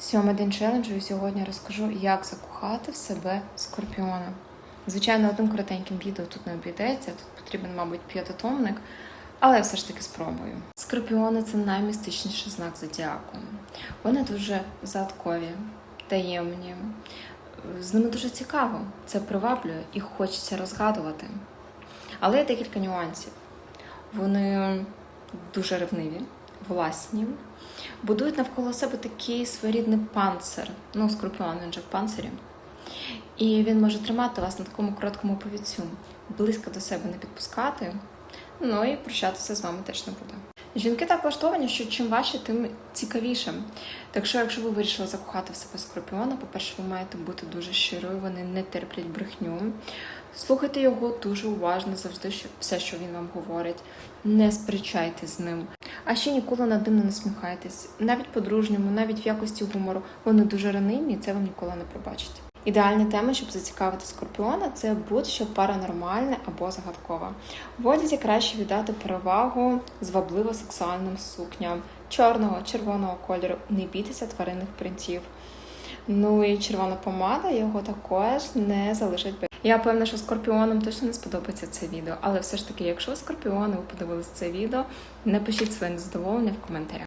Сьомий день челенджу, і сьогодні розкажу, як закохати в себе скорпіона. Звичайно, одним коротеньким відео тут не обійдеться, тут потрібен, мабуть, п'ятитомник, але я все ж таки спробую. Скорпіони це наймістичніший знак зодіаку. Вони дуже загадкові, таємні. З ними дуже цікаво, це приваблює і хочеться розгадувати. Але є декілька нюансів. Вони дуже ревниві, власні, будують навколо себе такий своєрідний панцир. Ну, скорпіон, він же в панцирі. І він може тримати вас на такому короткому повіцю, близько до себе не підпускати. Ну і прощатися з вами теж не буде. Жінки так влаштовані, що чим важче, тим цікавіше. Так що, якщо ви вирішили закохати в себе скорпіона, по-перше, ви маєте бути дуже щирою, вони не терплять брехню. Слухайте його дуже уважно завжди, що все, що він вам говорить, не сперечайте з ним. А ще ніколи над ним не насміхайтесь. Навіть по-дружньому, навіть в якості гумору. Вони дуже ранимі, і це вам ніколи не пробачать. Ідеальні теми, щоб зацікавити скорпіона, це будь-що паранормальне або загадкове. В одязі краще віддати перевагу звабливо сексуальним сукням чорного, червоного кольору. Не бійтеся тваринних принтів. Ну і червона помада його також не залишить без. Я певна, що скорпіонам точно не сподобається це відео, але все ж таки, якщо скорпіони, ви подивилися це відео, напишіть своє незадоволення в коментарях.